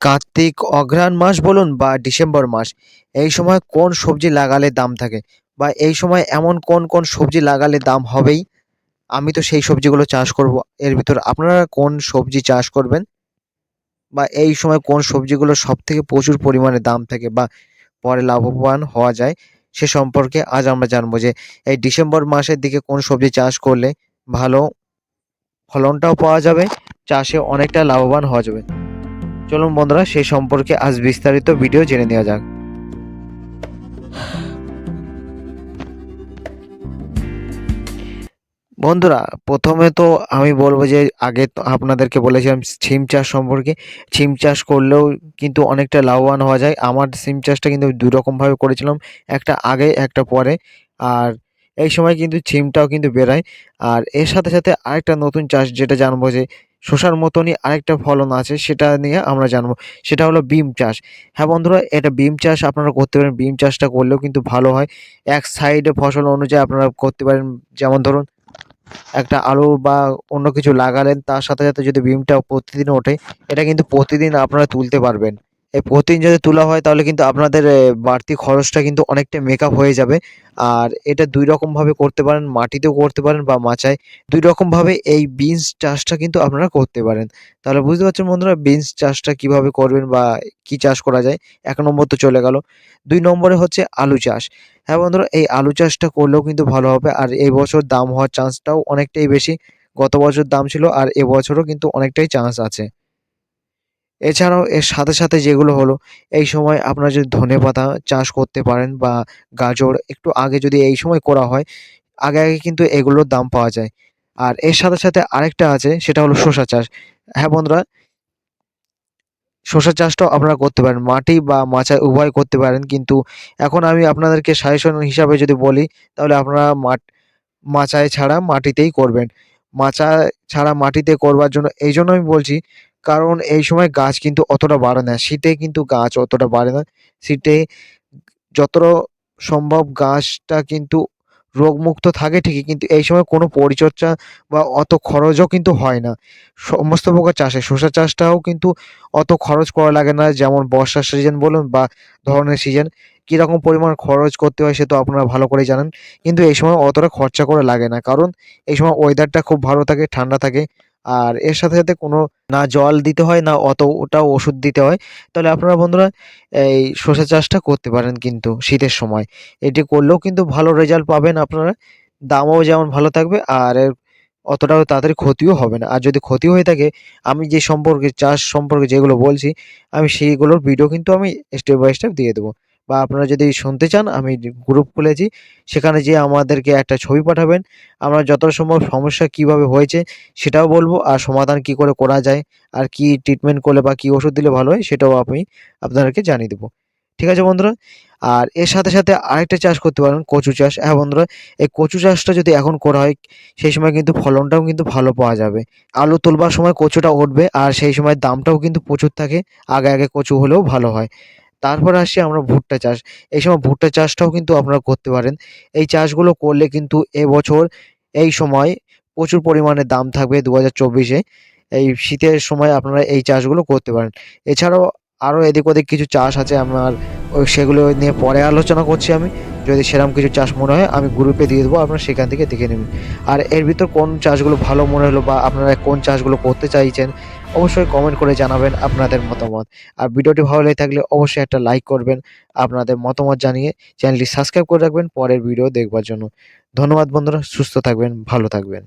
কার্তিক, অঘ্রাণ মাস বলুন বা ডিসেম্বর মাস, এই সময় কোন সবজি লাগালে দাম থাকে বা এই সময় এমন কোন কোন সবজি লাগালে দাম হবেই? আমি তো সেই সবজিগুলো চাষ করব। এর ভিতর আপনারা কোন সবজি চাষ করবেন? বা এই সময় কোন সবজিগুলো সব থেকে প্রচুর পরিমাণে দাম থাকে বা পরে লাভবান হওয়া যায়, সে সম্পর্কে আজ আমরা জানব যে এই ডিসেম্বর মাসের দিকে কোন সবজি চাষ করলে ভালো ফলনটাও পাওয়া যাবে, চাষে অনেকটা লাভবান হওয়া যাবে। চলুন বন্ধুরা সেই সম্পর্কে আজ বিস্তারিত ভিডিও জেনে নেওয়া যাক। বন্ধুরা, প্রথমে তো আমি বলব যে, আগে আপনাদেরকে বলেছিলাম সিম চাষ সম্পর্কে। সিম চাষ করলেও কিন্তু অনেকটা লাভবান হওয়া যায়। আমার সিম চাষটা কিন্তু দুই রকমভাবে করেছিলাম, একটা আগে, একটা পরে। আর এই সময় কিন্তু সিমটাও কিন্তু বেরায়। আর এর সাথে সাথে আরেকটা নতুন চাষ যেটা জানব যে শসার মতনই আরেকটা ফলন আছে, সেটা নিয়ে আমরা জানব। সেটা হলো বিম চাষ। হ্যাঁ বন্ধুরা, এটা বিম চাষ আপনারা করতে পারেন। বিম চাষটা করলেও কিন্তু ভালো হয়। এক সাইডে ফসল অনুযায়ী আপনারা করতে পারেন। যেমন ধরুন, একটা আলু বা অন্য কিছু লাগালেন, তার সাথে সাথে যদি বিমটা প্রতিদিন ওঠে, এটা কিন্তু প্রতিদিন আপনারা তুলতে পারবেন। প্রতিদিন যদি তোলা হয় তাহলে কিন্তু আপনাদের বাড়তি খরচটা কিন্তু অনেকটা মেকআপ হয়ে যাবে। আর এটা দুই রকমভাবে করতে পারেন, মাটিতেও করতে পারেন বা মাচায়। দুই রকমভাবে এই বিনস চাষটা কিন্তু আপনারা করতে পারেন। তাহলে বুঝতে পারছেন বন্ধুরা বিনস চাষটা কীভাবে করবেন বা কি চাষ করা যায়? এক নম্বর তো চলে গেল। দুই নম্বরে হচ্ছে আলু চাষ। হ্যাঁ বন্ধুরা, এই আলু চাষটা করলেও কিন্তু ভালো হবে। আর এই বছর দাম হওয়ার চান্সটাও অনেকটাই বেশি। গত বছর দাম ছিল আর এবছরও কিন্তু অনেকটাই চান্স আছে। এছাড়াও এর সাথে সাথে যেগুলো হলো, এই সময় আপনারা যদি ধনেপাতা চাষ করতে পারেন বা গাজর একটু আগে যদি এই সময় করা হয়, আগে আগে কিন্তু এগুলোর দাম পাওয়া যায়। আর এর সাথে সাথে আরেকটা আছে, সেটা হলো শসা চাষ। হ্যাঁ বন্ধুরা, শসা চাষটাও আপনারা করতে পারেন, মাটি বা মাচায় উভয় করতে পারেন, কিন্তু এখন আমি আপনাদেরকে সাজেশন হিসাবে যদি বলি, তাহলে আপনারা মাট, মাচায় ছাড়া মাটিতেই করবেন। মাচা ছাড়া মাটিতে করবার জন্য, এই জন্য আমি বলছি কারণ এই সময় গাছ কিন্তু অতটা বাড়ে না। শীতে কিন্তু গাছ অতটা বাড়ে না। শীতে যতটা সম্ভব গাছটা কিন্তু রোগমুক্ত থাকে ঠিকই, কিন্তু এই সময় কোনো পরিচর্যা বা অত খরচও কিন্তু হয় না। সমস্ত প্রকার চাষে, শসা চাষটাও কিন্তু অত খরচ করা লাগে না, যেমন বর্ষার সিজন বলুন বা ধরনের সিজন কীরকম পরিমাণ খরচ করতে হয় সে তো আপনারা ভালো করেই জানেন। কিন্তু এই সময় অতটা খরচা করে লাগে না। কারণ এই সময় ওয়েদারটা খুব ভালো থাকে, ঠান্ডা থাকে। আর এর সাথে সাথে কোনো না জল দিতে হয়, না অত ওটা ওষুধ দিতে হয়। তাহলে আপনারা বন্ধুরা এই শসা চাষটা করতে পারেন কিন্তু শীতের সময়। এটি করলেও কিন্তু ভালো রেজাল্ট পাবেন আপনারা। দামও যেমন ভালো থাকবে আর এর অতটাও তাড়াতাড়ি ক্ষতিও হবে না। আর যদি ক্ষতি হয়ে থাকে, আমি যে সম্পর্কে চাষ সম্পর্কে যেগুলো বলছি, আমি সেইগুলোর ভিডিও কিন্তু আমি স্টেপ বাই স্টেপ দিয়ে দেবো। বা আপনারা যদি শুনতে চান, আমি গ্রুপ খুলেছি। সেখানে যেয়ে আমাদেরকে একটা ছবি পাঠাবেন। আমরা যতটা সম্ভব সমস্যা কীভাবে হয়েছে সেটাও বলব, আর সমাধান কি করে করা যায়, আর কি ট্রিটমেন্ট করলে বা কি ওষুধ দিলে ভালো হয় সেটাও আমি আপনাদেরকে জানিয়ে দেবো। ঠিক আছে বন্ধুরা? আর এর সাথে সাথে আরেকটা চাষ করতে পারেন, কচু চাষ। হ্যাঁ বন্ধুরা, এই কচু চাষটা যদি এখন করা হয়, সেই সময় কিন্তু ফলনটাও কিন্তু ভালো পাওয়া যাবে। আলু তুলবার সময় কচুটা উঠবে, আর সেই সময় দামটাও কিন্তু প্রচুর থাকে। আগে আগে কচু হলেও ভালো হয়। তারপর আসি আমরা ভুট্টা চাষ। এই সময় ভুট্টা চাষটাও কিন্তু আপনারা করতে পারেন। এই চাষগুলো করলে কিন্তু এবছর এই সময় প্রচুর পরিমাণে দাম থাকবে দু হাজার চব্বিশে। এই শীতের সময় আপনারা এই চাষগুলো করতে পারেন। এছাড়াও আরও এদিক ওদিক কিছু চাষ আছে আমার সেগুলো নিয়ে পরে আলোচনা করছি আমি। যদি সেরকম কিছু চাষ মনে হয়, আমি গ্রুপে দিয়ে দেবো, আপনারা সেখান থেকে দেখে নেবেন। আর এর ভিতর কোন চাষগুলো ভালো মনে হলো বা আপনারা কোন চাষগুলো করতে চাইছেন অবশ্যই কমেন্ট করে জানাবেন আপনাদের মতামত। আর ভিডিওটি ভালো লেগে থাকলে অবশ্যই একটা লাইক করবেন, আপনাদের মতামত জানিয়ে চ্যানেলটি সাবস্ক্রাইব করে রাখবেন, পরের ভিডিও দেখবার জন্য। ধন্যবাদ বন্ধুরা, সুস্থ থাকবেন, ভালো থাকবেন।